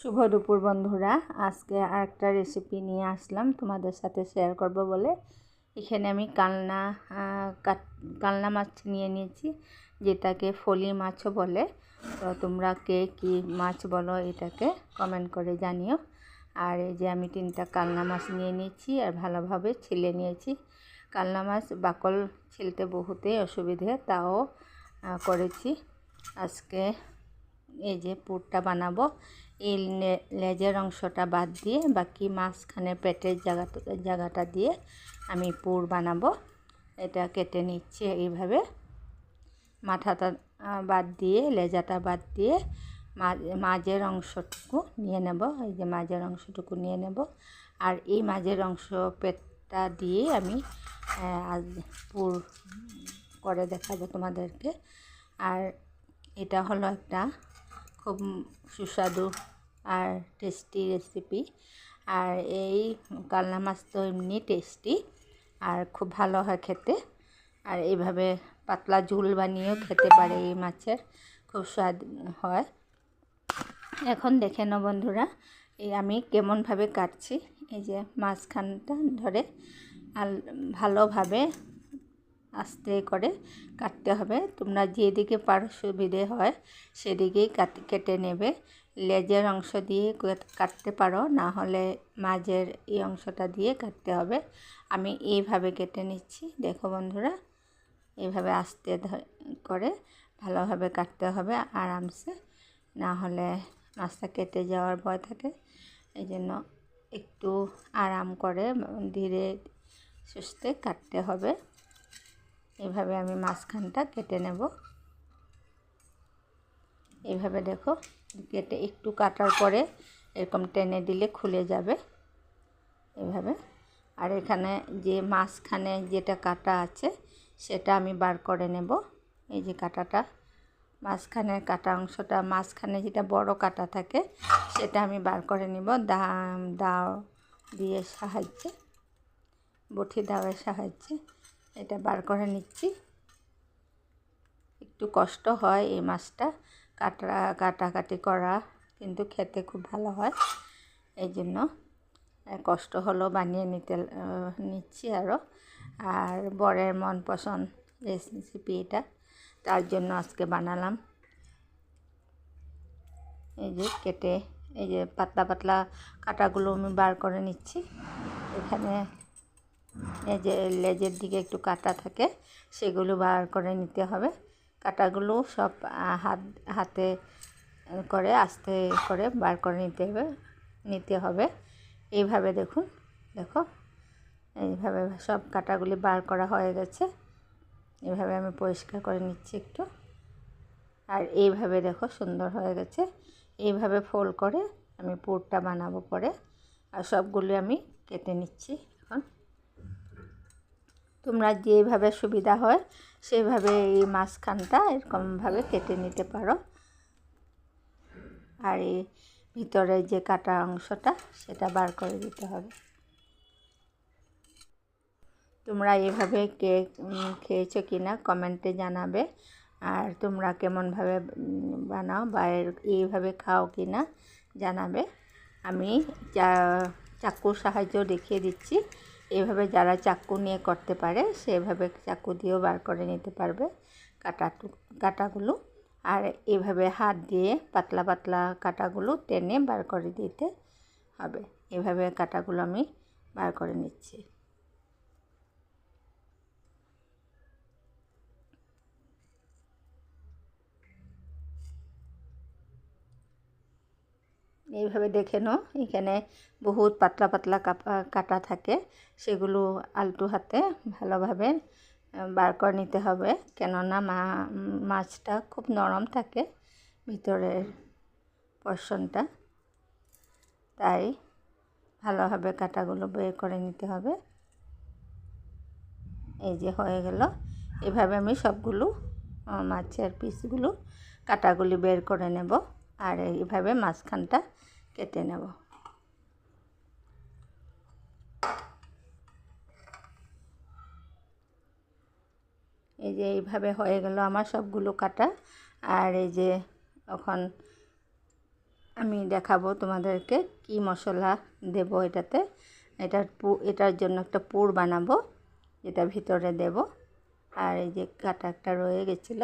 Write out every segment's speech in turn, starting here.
শুভ দুপুর বন্ধুরা। আজকে আরেকটা রেসিপি নিয়ে আসলাম, তোমাদের সাথে শেয়ার করব বলে। এখানে আমি কালনা কালনা মাছ নিয়ে নিয়েছি, যেটাকে ফলি মাছও বলে। তো তোমরা কে কী মাছ বলো এটাকে কমেন্ট করে জানিও। আর এই যে আমি তিনটা কালনা মাছ নিয়ে নিয়েছি আর ভালোভাবে ছিলে নিয়েছি। কালনা মাছ বাকল ছিলতে বহুতেই অসুবিধে, তাও করেছি। আজকে এই যে পুরটা বানাবো। এই লেজের অংশটা বাদ দিয়ে বাকি মাঝখানে পেটের জায়গাটা জায়গাটা দিয়ে আমি পুর বানাবো। এটা কেটে নিচ্ছি এইভাবে। মাথাটা বাদ দিয়ে, লেজাটা বাদ দিয়ে মাঝের অংশটুকু নিয়ে নেব। এই যে মাঝের অংশটুকু নিয়ে নেব। আর এই মাঝের অংশ পেটটা দিয়ে আমি আজ পুর করে দেখাবো তোমাদেরকে। আর এটা হলো একটা খুব সুস্বাদু আর টেস্টি রেসিপি আর এই কালনা মাছ তো এমনি টেস্টি আর খুব ভালো হয় খেতে। আর এইভাবে পাতলা ঝুল বানিয়েও খেতে পারে এই মাছের, খুব স্বাদ হয়। এখন দেখে নাও বন্ধুরা, এই আমি কেমনভাবে কাটছি। এই যে মাঝখানটা ধরে, আর ভালোভাবে আস্তে করে কাটতে হবে। তোমরা যেদিকে পারো সুবিধে হয়, সেদিকেই কাট নেবে। লেজের অংশ দিয়ে কাটতে পারো, না হলে মাঝের এই অংশটা দিয়ে কাটতে হবে। আমি এইভাবে কেটে নিচ্ছি। দেখো বন্ধুরা এইভাবে আস্তে করে ভালোভাবে কাটতে হবে আরামসে। না হলে মাছটা কেটে যাওয়ার ভয় থাকে। এই জন্য একটু আরাম করে ধীরে সুস্থে কাটতে হবে। এইভাবে আমি মাঝখানটা কেটে নেব। এইভাবে দেখো, কেটে একটু কাটার পরে এরকম টেনে দিলে খুলে যাবে। এভাবে। আর এখানে যে মাঝখানে যেটা কাটা আছে, সেটা আমি বার করে নেব। এই যে কাটাটা, মাঝখানের কাটা অংশটা, মাঝখানে যেটা বড় কাটা থাকে, সেটা আমি বার করে নিব। দা দাও দিয়ে সাহায্যে, বটি দাওয়ের সাহায্যে। এটা বার করে নিচ্ছি। একটু কষ্ট হয় এই মাছটা। কাটা কাটাকাটি করা কিন্তু খেতে খুব ভালো হয়। এই জন্য কষ্ট হলো বানিয়ে নিতে নিচ্ছি আরও আর বরের মন পছন্দ রেসিপি এটা, তার জন্য আজকে বানালাম। এই যে কেটে, এই যে পাতলা পাতলা কাটাগুলো আমি বার করে নিচ্ছি। এখানে এই যে লেজের দিকে একটু কাটা থাকে, সেগুলো বার করে নিতে হবে। কাটাগুলো সব হাত, হাতে করে আস্তে করে বার করে নিতে হবে নিতে হবে। এইভাবে দেখুন, দেখো, এইভাবে সব কাটাগুলি বার করা হয়ে গেছে। এভাবে আমি পরিষ্কার করে নিচ্ছি একটু। আর এইভাবে দেখো সুন্দর হয়ে গেছে। এইভাবে ফোল্ড করে আমি পুরটা বানাবো পরে। আর সবগুলি আমি কেটে নিচ্ছি। তোমরা যেভাবে সুবিধা হয়, সেভাবে এই মাঝখানটা এরকমভাবে কেটে নিতে পারো। আর এই ভিতরে যে কাটা অংশটা, সেটা বার করে দিতে হবে। তোমরা এভাবে কে খেয়েছো কি না কমেন্টে জানাবে। আর তোমরা কেমনভাবে বানাও বা এইভাবে খাও কি না জানাবে। আমি চাকুর সাহায্য দেখিয়ে দিচ্ছি। এভাবে যারা চাকু নিয়ে করতে পারে, সেভাবে চাকু দিয়েও বার করে নিতে পারবে কাটা কাটাগুলো। আর এভাবে হাত দিয়ে পাতলা পাতলা কাটাগুলো টেনে বার করে দিতে হবে। এভাবে কাটাগুলো আমি বার করে নিচ্ছি। এইভাবে দেখে নাও। এখানে বহুত পাতলা পাতলা কাটা থাকে। সেগুলো আলটু হাতে ভালোভাবে বার করে নিতে হবে। কেননা মা, মাছটা খুব নরম থাকে ভিতরের পোর্শনটা তাই ভালোভাবে কাটাগুলো বের করে নিতে হবে। এই যে হয়ে গেল। এভাবে আমি সবগুলো মাছের পিসগুলো কাটাগুলি বের করে নেব। আর এইভাবে মাঝখানটা কেটে নেব। এই যে এইভাবে হয়ে গেল আমার সবগুলো কাটা। আর এই যে এখন আমি দেখাবো তোমাদেরকে কি মশলা দেব এটাতে। এটার পু, এটার জন্য একটা পুর বানাবো, যেটা ভিতরে দেব। আর এই যে কাটা একটা রয়ে গেছিল,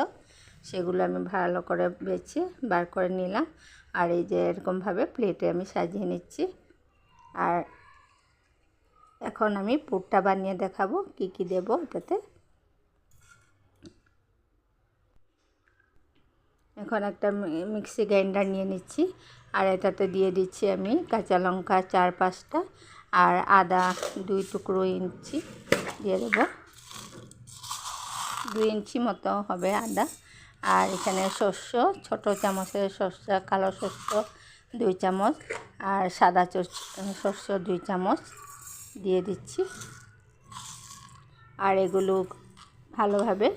সেগুলো আমি ভালো করে বেছে বার করে নিলাম। আর এই যে এরকমভাবে প্লেটে আমি সাজিয়ে নিচ্ছি। আর এখন আমি পুরটা বানিয়ে দেখাবো, কি কি দেব এটাতে। এখন একটা মিক্সি গ্রাইন্ডার নিয়ে নিচ্ছি। আর এটাতে দিয়ে দিচ্ছি আমি কাঁচা লঙ্কা চার পাঁচটা আর আদা দুই টুকরো ইঞ্চি দিয়ে দেবো। দুই ইঞ্চি মতো হবে আদা। আর এখানে শস্য, ছোট চামচের শস্য, কালো শস্য দুই চামচ, আর সাদা শস্য দুই চামচ দিয়ে দিচ্ছি। আর এগুলো ভালোভাবে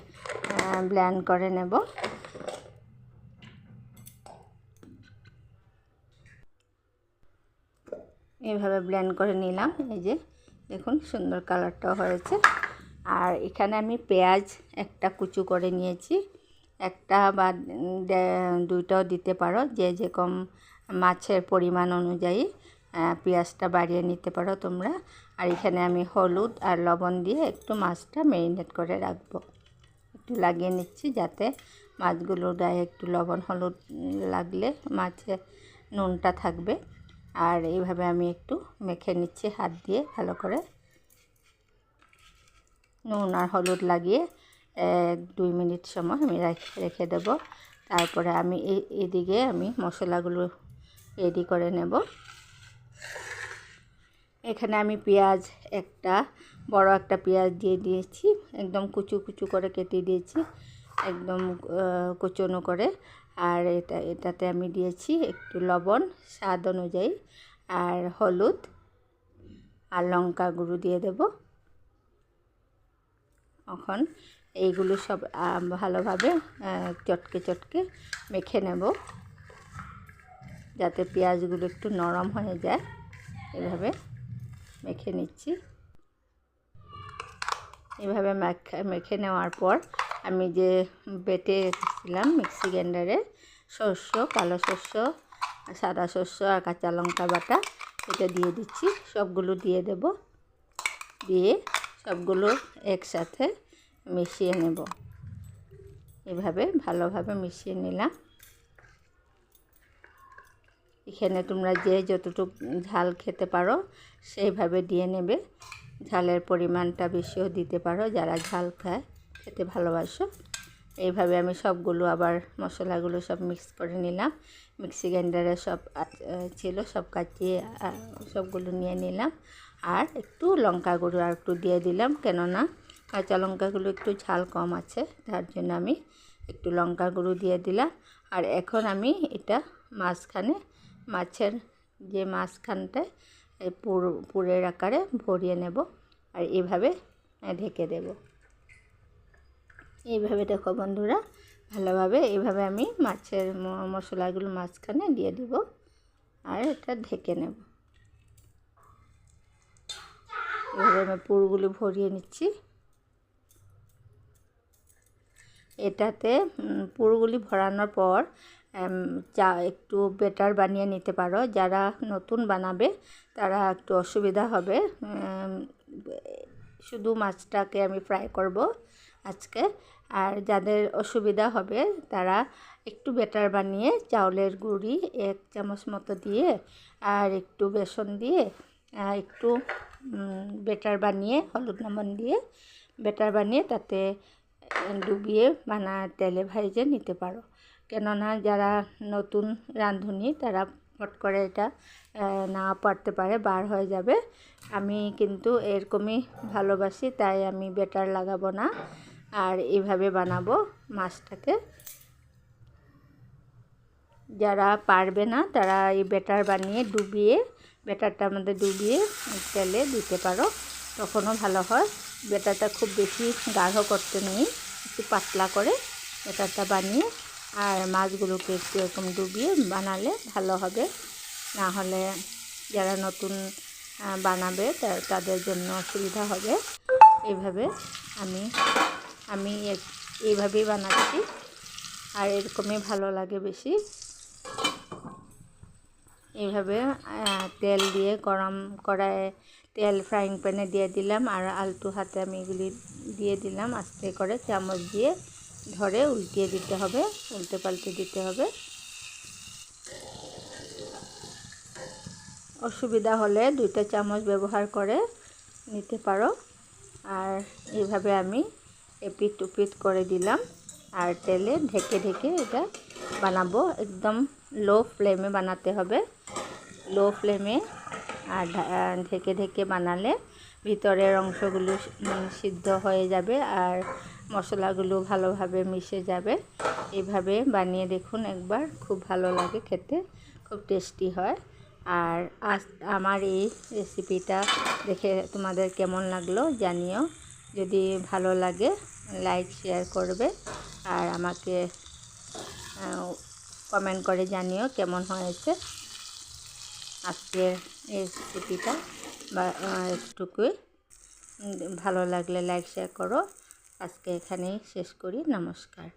ব্ল্যান্ড করে নেব। এইভাবে ব্ল্যান্ড করে নিলাম। এই যে, দেখুন সুন্দর কালারটাও হয়েছে। আর এখানে আমি পেঁয়াজ একটা কুচু করে নিয়েছি। একটা বা দুইটাও দিতে পারো। যে যেরকম মাছের পরিমাণ অনুযায়ী পেঁয়াজটা বাড়িয়ে নিতে পারো তোমরা। আর এখানে আমি হলুদ আর লবণ দিয়ে একটু মাছটা ম্যারিনেট করে রাখব। একটু লাগিয়ে নিচ্ছি যাতে মাছগুলোর গায়ে একটু লবণ হলুদ লাগলে মাছে নুনটা থাকবে। আর এইভাবে আমি একটু মেখে নিচ্ছি, হাত দিয়ে ভালো করে। নুন আর হলুদ লাগিয়ে এক, দুই মিনিট সময় আমি রেখে দেব। তারপরে আমি এদিকে আমি মশলাগুলো রেডি করে নেব। এখানে আমি পেঁয়াজ একটা, বড় একটা পেঁয়াজ দিয়ে দিয়েছি। একদম কুচু কুচু করে কেটে দিয়েছি। একদম কুচনো করে। আর এটা, এটাতে আমি দিয়েছি একটু লবণ স্বাদ অনুযায়ী। আর হলুদ আর লঙ্কা গুঁড়ো দিয়ে দেব। এখন এইগুলো সব ভালোভাবে চটকে চটকে মেখে নেব। যাতে পেঁয়াজগুলো একটু নরম হয়ে যায়, এভাবে মেখে নিচ্ছি। এভাবে মেখে মেখে নেওয়ার পর আমি যে বেটে রেখেছিলাম মিক্সি গ্রাইন্ডারে, শস্য, কালো শস্য, সাদা শস্য আর কাঁচা লঙ্কা বাটা, এটা দিয়ে দিচ্ছি। সবগুলো দিয়ে দেব। দিয়ে সবগুলো একসাথে মিশিয়ে নেব। এভাবে ভালোভাবে মিশিয়ে নিলাম। এখানে তোমরা যে যতটুকু ঝাল খেতে পারো, সেইভাবে দিয়ে নেবে। ঝালের পরিমাণটা বেশিও দিতে পারো, যারা ঝাল খায়, খেতে ভালোবাসো। এইভাবে আমি সবগুলো আবার মশলাগুলো সব মিক্স করে নিলাম। মিক্সি গ্রাইন্ডারে সব ছিল, সব কাটিয়ে সবগুলো নিয়ে নিলাম। আর একটু লঙ্কা গুঁড়ো আর একটু দিয়ে দিলাম, কেননা কাঁচা লঙ্কাগুলো একটু ঝাল কম আছে, তার জন্য আমি একটু লঙ্কা গুঁড়ো দিয়ে দিলাম। আর এখন আমি এটা মাঝখানে মাছের যে মাঝখানটায় পুর, পুরের আকারে ভরিয়ে নেব আর এভাবে ঢেকে দেব। এইভাবে দেখো বন্ধুরা, ভালোভাবে এইভাবে আমি মাছের মশলাগুলো মাঝখানে দিয়ে দিব আর এটা ঢেকে নেব। এভাবে আমি পুরগুলো ভরিয়ে নিচ্ছি। এটাতে পুরগুলি ভরানোর পর চা, একটু বেটার বানিয়ে নিতে পারো। যারা নতুন বানাবে, তারা একটু অসুবিধা হবে। শুধু মাছটাকে আমি ফ্রাই করব আজকে। আর যাদের অসুবিধা হবে, তারা একটু বেটার বানিয়ে চাউলের গুঁড়ি এক চামচ মতো দিয়ে, আর একটু বেসন দিয়ে একটু বেটার বানিয়ে, হলুদ লবণ দিয়ে, বেটার বানিয়ে তাতে ডুবিয়ে বানা তেলে ভাইজে নিতে পারো। কেননা যারা নতুন রাঁধুনি, তারা ফট করে এটা না পারতে পারে, বার হয়ে যাবে। আমি কিন্তু এরকমই ভালোবাসি, তাই আমি বেটার লাগাবো না। আর এইভাবে বানাবো মাছটাকে। যারা পারবে না, তারা এই বেটার বানিয়ে ডুবিয়ে, বেটারটা আমাদের ডুবিয়ে তেলে দিতে পারো। তখনও ভালো হয়। বেটারটা খুব বেশি গাঢ় করতে নেই, একটু পাতলা করে বেটাটা বানিয়ে, আর মাছগুলোকে একটু এরকম ডুবিয়ে বানালে ভালো হবে। না হলে যারা নতুন বানাবে তাদের জন্য অসুবিধা হবে। এইভাবে আমি আমি এইভাবেই বানাচ্ছি। আর এরকমই ভালো লাগে বেশি। এইভাবে তেল দিয়ে গরম কড়াইয়ে তেল ফ্রাইং প্যানে দিয়ে দিলাম আর আলতু হাতে আমি এগুলি দিয়ে দিলাম আস্তে করে চামচ দিয়ে ধরে উল্টিয়ে দিতে হবে, উল্টে পাল্টে দিতে হবে। অসুবিধা হলে দুইটা চামচ ব্যবহার করে নিতে পারো। আর এইভাবে আমি এপিট টুপিট করে দিলাম আর তেলে ঢেকে ঢেকে এটা বানাবো। একদম লো ফ্লেমে বানাতে হবে। লো ফ্লেমে আর ঢেকে ঢেকে বানালে ভিতরের অংশগুলো সিদ্ধ হয়ে যাবে আর মশলাগুলো ভালোভাবে মিশে যাবে। এভাবে বানিয়ে দেখুন একবার, খুব ভালো লাগে খেতে, খুব টেস্টি হয়। আর আজ আমার এই রেসিপিটা দেখে তোমাদের কেমন লাগল জানিও। যদি ভালো লাগে, লাইক, শেয়ার করবে আর আমাকে কমেন্ট করে জানিও কেমন হয়েছে। আজকের এই রেসিপিটা বা ভালো লাগলে লাইক শেয়ার করো। আজকে এখানেই শেষ করি। নমস্কার।